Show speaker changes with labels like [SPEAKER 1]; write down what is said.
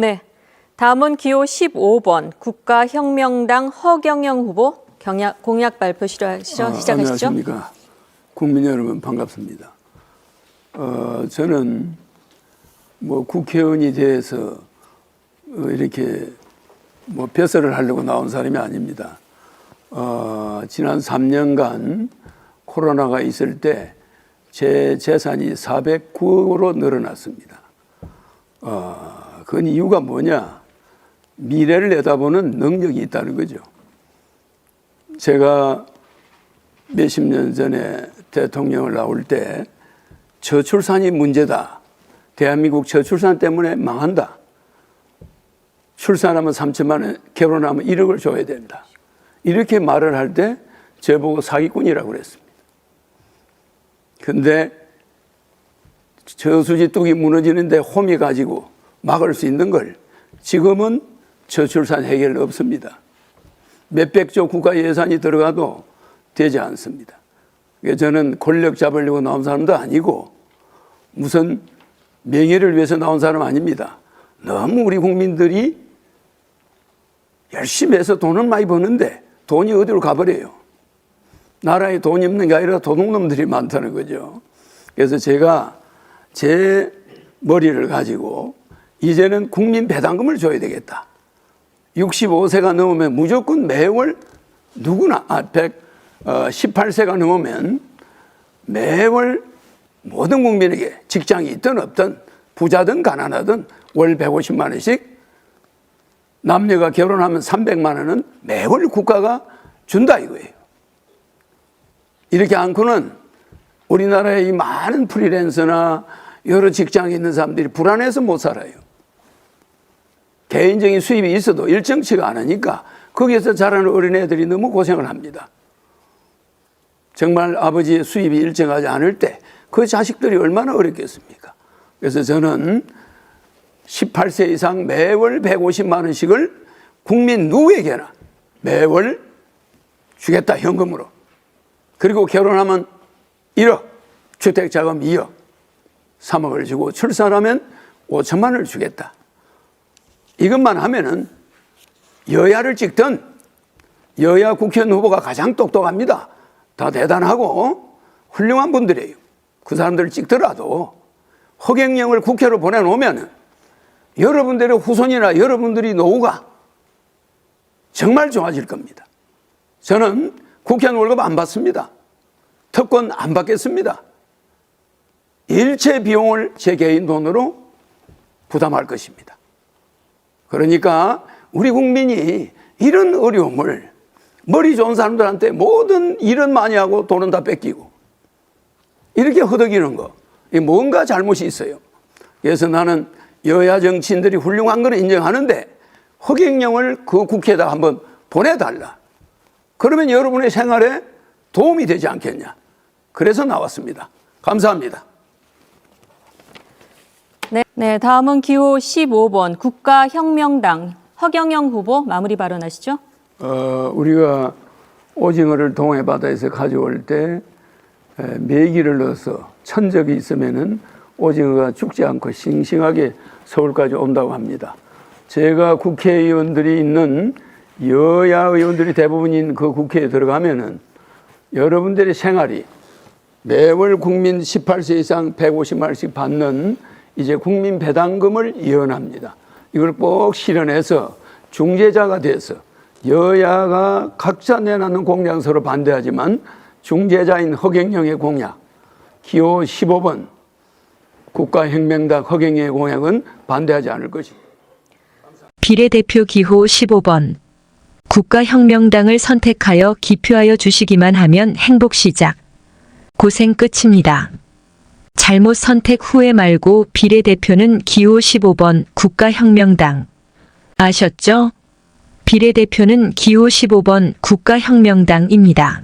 [SPEAKER 1] 네. 다음은 기호 15번 국가혁명당 허경영 후보 경약, 공약 발표 시작하시죠.
[SPEAKER 2] 아,
[SPEAKER 1] 시작하시죠.
[SPEAKER 2] 안녕하십니까. 국민 여러분 반갑습니다. 어, 저는 뭐 국회의원이 돼서 어, 이렇게 뭐 벼슬을 하려고 나온 사람이 아닙니다. 어, 지난 3년간 코로나가 있을 때 제 재산이 409억으로 늘어났습니다. 어, 그 이유가 뭐냐? 미래를 내다보는 능력이 있다는 거죠. 제가 몇십 년 전에 대통령을 나올 때 저출산이 문제다. 대한민국 저출산 때문에 망한다. 출산하면 3천만 원, 결혼하면 1억을 줘야 된다. 이렇게 말을 할 때 저보고 사기꾼이라고 그랬습니다. 근데 저수지 뚝이 무너지는데 홈이 가지고 막을 수 있는 걸 지금은 저출산 해결 없습니다. 몇백조 국가 예산이 들어가도 되지 않습니다. 그래서 저는 권력 잡으려고 나온 사람도 아니고 무슨 명예를 위해서 나온 사람 아닙니다. 너무 우리 국민들이 열심히 해서 돈을 많이 버는데 돈이 어디로 가버려요. 나라에 돈이 없는 게 아니라 도둑놈들이 많다는 거죠. 그래서 제가 제 머리를 가지고 이제는 국민 배당금을 줘야 되겠다. 65세가 넘으면 무조건 매월 누구나 아, 100, 어, 18세가 넘으면 매월 모든 국민에게 직장이 있든 없든 부자든 가난하든 월 150만 원씩 남녀가 결혼하면 300만 원은 매월 국가가 준다 이거예요. 이렇게 않고는 우리나라의 이 많은 프리랜서나 여러 직장에 있는 사람들이 불안해서 못 살아요. 개인적인 수입이 있어도 일정치가 않으니까 거기에서 자라는 어린애들이 너무 고생을 합니다. 정말 아버지의 수입이 일정하지 않을 때 그 자식들이 얼마나 어렵겠습니까? 그래서 저는 18세 이상 매월 150만 원씩을 국민 누구에게나 매월 주겠다 현금으로. 그리고 결혼하면 1억, 주택 자금 2억, 3억을 주고 출산하면 5천만 원을 주겠다. 이것만 하면은 여야를 찍든 여야 국회의원 후보가 가장 똑똑합니다. 다 대단하고 훌륭한 분들이에요. 그 사람들을 찍더라도 허경영을 국회로 보내놓으면 여러분들의 후손이나 여러분들이 노후가 정말 좋아질 겁니다. 저는 국회의원 월급 안 받습니다. 특권 안 받겠습니다. 일체 비용을 제 개인 돈으로 부담할 것입니다. 그러니까 우리 국민이 이런 어려움을 머리 좋은 사람들한테 모든 일은 많이 하고 돈은 다 뺏기고 이렇게 허덕이는 거, 이 뭔가 잘못이 있어요. 그래서 나는 여야 정치인들이 훌륭한 건 인정하는데 허경영을 그 국회에다 한번 보내달라. 그러면 여러분의 생활에 도움이 되지 않겠냐. 그래서 나왔습니다. 감사합니다.
[SPEAKER 1] 네. 네, 다음은 기호 15번 국가혁명당 허경영 후보 마무리 발언하시죠.
[SPEAKER 2] 어, 우리가 오징어를 동해 바다에서 가져올 때 에, 메기를 넣어서 천적이 있으면은 오징어가 죽지 않고 싱싱하게 서울까지 온다고 합니다. 제가 국회의원들이 있는 여야 의원들이 대부분인 그 국회에 들어가면은 여러분들의 생활이 매월 국민 18세 이상 150만 원씩 받는 이제 국민 배당금을 예언합니다. 이걸 꼭 실현해서 중재자가 돼서 여야가 각자 내놓는 공약 서로 반대하지만 중재자인 허경영의 공약 기호 15번 국가혁명당 허경영의 공약은 반대하지 않을 것입니다.
[SPEAKER 3] 비례대표 기호 15번 국가혁명당을 선택하여 기표하여 주시기만 하면 행복 시작. 고생 끝입니다. 잘못 선택 후에 말고 비례대표는 기호 15번 국가혁명당. 아셨죠? 비례대표는 기호 15번 국가혁명당입니다.